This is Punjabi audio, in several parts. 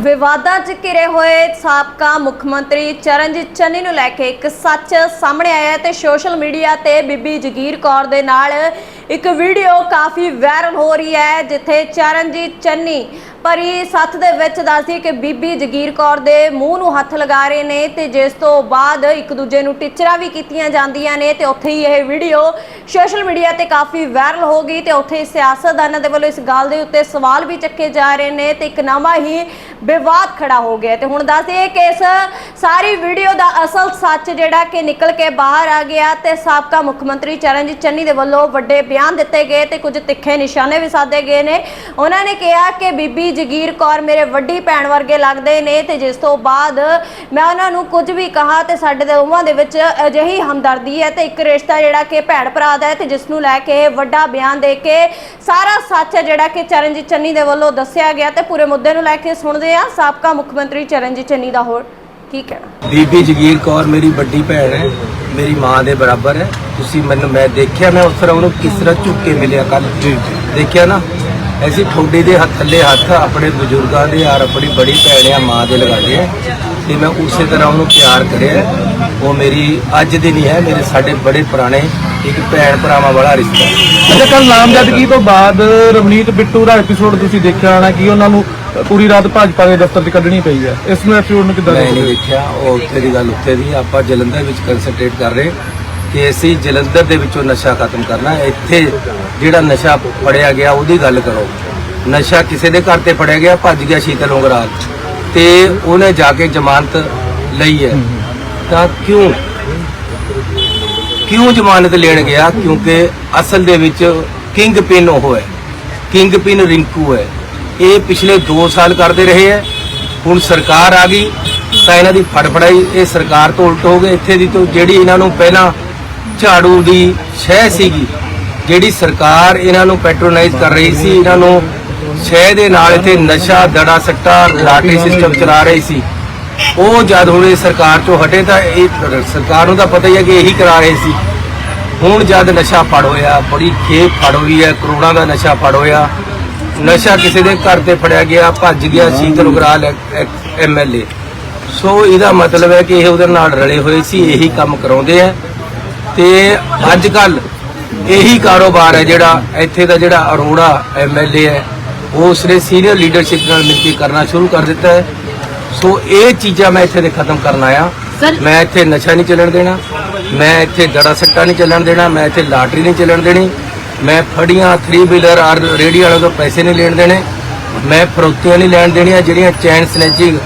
ਵਿਵਾਦਾਂ 'ਚ ਘਿਰੇ ਹੋਏ ਸਾਬਕਾ ਮੁੱਖ ਮੰਤਰੀ ਚਰਨਜੀਤ ਚੰਨੀ ਨੂੰ ਲੈ ਕੇ ਇੱਕ ਸੱਚ ਸਾਹਮਣੇ ਆਇਆ ਹੈ ਤੇ ਸੋਸ਼ਲ ਮੀਡੀਆ ਤੇ ਬੀਬੀ ਜਗੀਰ ਕੌਰ ਦੇ ਨਾਲ ਇੱਕ ਵੀਡੀਓ ਕਾਫੀ ਵਾਇਰਲ ਹੋ ਰਹੀ ਹੈ, ਜਿੱਥੇ ਚਰਨਜੀਤ ਚੰਨੀ ਭਰੀ ਸੱਥ ਦੇ ਵਿੱਚ ਦੱਸਦੀ ਕਿ ਬੀਬੀ ਜਗੀਰ ਕੌਰ ਦੇ ਮੂੰਹ ਨੂੰ ਹੱਥ ਲਗਾ ਰਹੇ ਨੇ ਤੇ ਜਿਸ ਤੋਂ ਬਾਅਦ ਇੱਕ ਦੂਜੇ ਨੂੰ ਟਿਚਰਾਂ ਵੀ ਕੀਤੀਆਂ ਜਾਂਦੀਆਂ ਨੇ ਤੇ ਉੱਥੇ ਹੀ ਇਹ ਵੀਡੀਓ ਸੋਸ਼ਲ ਮੀਡੀਆ ਤੇ ਕਾਫੀ ਵਾਇਰਲ ਹੋ ਗਈ ਤੇ ਉੱਥੇ ਸਿਆਸਤਦਾਨਾਂ ਦੇ ਵੱਲੋਂ ਇਸ ਗੱਲ ਦੇ ਉੱਤੇ ਸਵਾਲ ਵੀ ਚੱਕੇ ਜਾ ਰਹੇ ਨੇ ਤੇ ਇੱਕ ਨਵਾਂ ਹੀ ਵਿਵਾਦ ਖੜਾ ਹੋ ਗਿਆ ਤੇ ਹੁਣ ਦੱਸ ਦੱਸਦੇ ਕਿ ਇਸ ਸਾਰੀ ਵੀਡੀਓ ਦਾ ਅਸਲ ਸੱਚ ਜਿਹੜਾ ਕਿ ਨਿਕਲ ਕੇ ਬਾਹਰ ਆ ਗਿਆ ਤੇ ਸਾਬਕਾ ਮੁੱਖ ਮੰਤਰੀ ਚਰਨਜੀਤ ਚੰਨੀ ਦੇ ਵੱਲੋਂ ਵੱਡੇ ਬਿਆਨ ਦਿੱਤੇ ਗਏ ਤੇ ਕੁਝ ਤਿੱਖੇ ਨਿਸ਼ਾਨੇ ਵੀ ਸਾਧੇ ਗਏ ਨੇ। ਉਹਨਾਂ ਨੇ ਕਿਹਾ ਕਿ ਬੀਬੀ ਜਗੀਰ ਕੌਰ ਮੇਰੇ ਵੱਡੀ ਭੈਣ ਵਰਗੇ ਲੱਗਦੇ ਨੇ ਤੇ ਜਿਸ ਤੋਂ ਬਾਅਦ ਮੈਂ ਉਹਨਾਂ ਨੂੰ ਕੁਝ ਵੀ ਕਹਾ ਤੇ ਸਾਡੇ ਦੋਵਾਂ ਦੇ ਵਿੱਚ ਅਜਿਹੀ ਹਮਦਰਦੀ ਹੈ ਤੇ ਇੱਕ ਰਿਸ਼ਤਾ ਜਿਹੜਾ ਕਿ ਭੈਣ ਭਰਾ ਦਾ ਹੈ ਤੇ ਜਿਸ ਨੂੰ ਲੈ ਕੇ ਵੱਡਾ ਬਿਆਨ ਦੇ ਕੇ ਸਾਰਾ ਸੱਚ ਜਿਹੜਾ ਕਿ ਚਰਨਜੀਤ ਚੰਨੀ ਦੇ ਵੱਲੋਂ ਦੱਸਿਆ ਗਿਆ ਤੇ ਪੂਰੇ ਮੁੱਦੇ ਨੂੰ ਲੈ ਕੇ ਸੁਣਦੇ ਆ ਸਾਬਕਾ ਮੁੱਖ ਮੰਤਰੀ ਚਰਨਜੀਤ ਚੰਨੀ ਦਾ ਹੋਰ ਕੀ ਕਹਿਣਾ? ਬੀਬੀ ਜਗੀਰ ਕੌਰ ਮੇਰੀ ਵੱਡੀ ਭੈਣ ਹੈ ਮੇਰੀ ਮਾਂ ਦੇ ਬਰਾਬਰ ਹੈ। ਤੁਸੀਂ ਮੈਨੂੰ ਮੈਂ ਦੇਖਿਆ ਮੈਂ ਉਸ ਤਰ੍ਹਾਂ ਉਹਨੂੰ ਕਿਸ ਤਰ੍ਹਾਂ ਝੁੱਕ ਕੇ ਮਿਲਿਆ ਕੱਲ ਦੇਖਿਆ ਨਾ? ਐਸੀ ਠੋਡੀ ਦੇ ਹੱਥ ਥੱਲੇ ਹੱਥ ਆਪਣੇ ਬਜ਼ੁਰਗਾਂ ਦੇ ਔਰ ਆਪਣੀ ਬੜੀ ਭੈਣ ਆ ਮਾਂ ਦੇ ਲਗਾਉਂਦੇ ਆ ਤੇ ਮੈਂ ਉਸੇ ਤਰ੍ਹਾਂ ਉਹਨੂੰ ਪਿਆਰ ਕਰਿਆ ਉਹ ਮੇਰੀ ਅੱਜ ਦੀ ਨਹੀਂ ਹੈ ਮੇਰੇ ਸਾਡੇ ਬੜੇ ਪੁਰਾਣੇ ਇੱਕ ਭੈਣ ਭਰਾਵਾਂ ਵਾਲਾ ਰਿਸ਼ਤਾ ਹੈ। ਅੱਛਾ ਕੱਲ ਨਾਮਜ਼ਦਗੀ ਤੋਂ ਬਾਅਦ ਰਵਨੀਤ ਬਿੱਟੂ ਦਾ ਐਪੀਸੋਡ ਤੁਸੀਂ ਦੇਖਿਆ ਹੋਣਾ ਕਿ ਉਹਨਾਂ ਨੂੰ ਪੂਰੀ ਰਾਤ ਭਾਜਪਾ ਦੇ ਦਫ਼ਤਰ 'ਚ ਕੱਢਣੀ ਪਈ ਹੈ। ਇਸ ਨੂੰ ਐਪੀਸੋਡ ਨੂੰ ਕਿੱਦਾਂ ਮੈਂ ਨਹੀਂ ਦੇਖਦੇ ਦੇਖਿਆ ਉਹ ਉੱਥੇ ਦੀ ਗੱਲ ਉੱਥੇ ਦੀ ਆਪਾਂ ਜਲੰਧਰ ਵਿੱਚ ਕਨਸੈਂਟਰੇਟ ਕਰ ਰਹੇ ਕਿ ਅਸੀਂ ਜਲੰਧਰ ਦੇ ਵਿੱਚੋਂ ਨਸ਼ਾ ਖਤਮ ਕਰਨਾ। ਇੱਥੇ ਜਿਹੜਾ ਨਸ਼ਾ ਫੜਿਆ ਗਿਆ ਉਹਦੀ ਗੱਲ ਕਰੋ। ਨਸ਼ਾ ਕਿਸੇ ਦੇ ਘਰ ਤੇ ਫੜਿਆ ਗਿਆ ਭੱਜ ਗਿਆ ਸ਼ੀਤਲ ਉਂਗਰਾਲ ਤੇ ਉਹਨੇ ਜਾ ਕੇ ਜ਼ਮਾਨਤ ਲਈ ਹੈ। ਤਾਂ ਕਿਉਂ? ਕਿਉਂ ਜ਼ਮਾਨਤ ਲੈਣ ਗਿਆ? ਕਿਉਂਕਿ ਅਸਲ ਦੇ ਵਿੱਚ ਕਿੰਗ ਪਿਨ ਉਹ ਹੈ। ਕਿੰਗ ਪਿਨ ਰਿੰਕੂ ਹੈ। ਇਹ ਪਿਛਲੇ 2 ਸਾਲ ਕਰਦੇ ਰਹੇ ਹੈ। ਹੁਣ ਸਰਕਾਰ ਆ ਗਈ, ਤਾਂ ਇਹਨਾਂ ਦੀ ਫੜਫੜਾਈ ਇਹ ਸਰਕਾਰ ਤੋਂ ਉਲਟ ਹੋ ਗਏ ਇੱਥੇ ਦੀ ਤੋਂ ਜਿਹੜੀ ਇਹਨਾਂ ਨੂੰ ਪਹਿਲਾਂ ਝਾੜੂ ਦੀ ਸ਼ਹਿ ਸੀਗੀ, ਜਿਹੜੀ ਸਰਕਾਰ ਇਹਨਾਂ ਨੂੰ ਪੈਟਰੋਨਾਈਜ਼ ਕਰ ਰਹੀ ਸੀ, ਇਹਨਾਂ ਨੂੰ ਸ਼ਹਿ ਦੇ ਨਾਲ ਇੱਥੇ ਨਸ਼ਾ, ਦੜਾ ਸੱਟਾ ਲਾਟਰੀ ਸਿਸਟਮ ਚਲਾ ਰਹੀ ਸੀ। ਉਹ ਜਦ ਹੁਣ ਇਹ ਸਰਕਾਰ ਤੋਂ ਹਟੇ ਤਾਂ ਇਹ ਸਰਕਾਰ ਨੂੰ ਤਾਂ ਪਤਾ ਹੀ ਹੈ ਕਿ ਇਹੀ ਕਰਾ ਰਹੇ ਸੀ। ਹੁਣ ਜਦ ਨਸ਼ਾ ਫੜ ਹੋਇਆ, ਬੜੀ ਖੇਪ ਫੜ ਹੋਈ ਹੈ, ਕਰੋੜਾਂ ਦਾ ਨਸ਼ਾ ਫੜ ਹੋਇਆ ਨਸ਼ਾ ਕਿਸੇ ਦੇ ਘਰ ਤੇ ਫੜਿਆ ਗਿਆ ਭੱਜ ਗਿਆ ਸ਼ੀਤਲ ਉਗਰਾਲ ਐਮਐਲਏ ਸੋ ਇਹਦਾ ਮਤਲਬ ਹੈ ਕਿ ਇਹ ਉਹਦੇ ਨਾਲ ਰਲੇ ਹੋਏ ਸੀ ਇਹੀ ਕੰਮ ਕਰਾਉਂਦੇ ਆ। ਤੇ ਅੱਜ ਕੱਲ ਇਹੀ ਕਾਰੋਬਾਰ ਹੈ ਜਿਹੜਾ ਇੱਥੇ ਦਾ ਜਿਹੜਾ ਅਰੋੜਾ ਐਮਐਲਏ ਹੈ ਉਹ ਉਸਨੇ ਸੀਨੀਅਰ ਲੀਡਰਸ਼ਿਪ ਨਾਲ ਮਿਲ ਕੇ ਕਰਨਾ ਸ਼ੁਰੂ ਕਰ ਦਿੱਤਾ ਹੈ। ਸੋ ਇਹ ਚੀਜ਼ਾਂ ਮੈਂ ਇੱਥੇ ਦੇ ਖਤਮ ਕਰਨ ਆਇਆ। ਮੈਂ ਇੱਥੇ ਨਸ਼ਾ ਨਹੀਂ ਚੱਲਣ ਦੇਣਾ ਮੈਂ ਇੱਥੇ ਦੜਾ ਸੱਟਾ ਨਹੀਂ ਚੱਲਣ ਦੇਣਾ ਮੈਂ ਇੱਥੇ ਲਾਟਰੀ ਨਹੀਂ ਚੱਲਣ ਦੇਣੀ। ਮੈਂ ਫੜੀਆਂ 3 ਵੀਲਰ ਆਰ ਰੇੜੀ ਵਾਲੇ ਤੋਂ ਪੈਸੇ ਨਹੀਂ ਲੈਣ ਦੇਣੇ। ਮੈਂ ਫਰੋਤੀਆਂ ਨਹੀਂ ਲੈਣ ਦੇਣੀਆਂ ਜਿਹੜੀਆਂ ਚੈਨ ਸਨੈਚਿੰਗ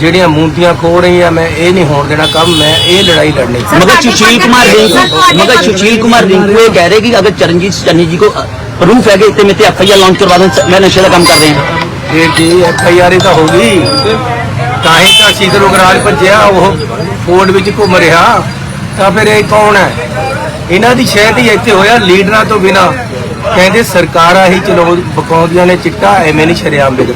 ਜਿਹੜੀਆਂ ਮੂੰਦੀਆਂ ਖੋ ਰਹੀਆਂ ਮੈਂ ਇਹ ਨਹੀਂ ਹੋਣ ਦੇਣਾ ਕੰਮ ਮੈਂ ਇਹ ਲੜਾਈ ਲੜਨੀ। ਮਗਰ ਸੁਸ਼ੀਲ ਕੁਮਾਰ ਰਿੰਕੂ ਮਗਰ ਸੁਸ਼ੀਲ ਕੁਮਾਰ ਰਿੰਕੂ ਇਹ ਕਹਿ ਰਹੇ ਕਿ ਅਗਰ ਚਰਨਜੀਤ ਚੰਨੀ ਜੀ ਕੋ ਪ੍ਰੂਫ ਹੈ ਕਿ ਇਤੇ ਮੇਤੇ ਐਫ ਆਈ ਆਰ ਲਾਂਚ ਕਰਵਾ ਦੇਣ ਮੈਂ ਨਸ਼ੇ ਦਾ ਕੰਮ ਕਰ ਰਹੀ। ਹਾਂ ਇਹ ਜੀ ਐਫ ਆਈ ਆਰ ਹੀ ਤਾਂ ਹੋ ਗਈ। ਤਾਂ ਹੀ ਤਾਂ ਸ਼ੀਤਲ ਭੱਜਿਆ ਉਹ ਫੋਰਡ ਵਿੱਚ ਘੁੰਮ ਰਿਹਾ। ਤਾਂ ਫਿਰ ਇਹ ਕੌਣ ਹੈ? ਇਹਨਾਂ ਦੀ ਸ਼ਹਿਦ ਹੀ ਇੱਥੇ ਹੋਇਆ ਲੀਡਰਾਂ ਤੋਂ ਬਿਨਾ। ਕਹਿੰਦੇ ਸਰਕਾਰਾਂ ਹੀ ਚਲੋ ਬਕਾਉਂਦੀਆਂ ਨੇ ਚਿੱਟਾ, ਐਵੇਂ ਨਹੀਂ ਸ਼ਰੇਆਮ ਵਿਕਦਾ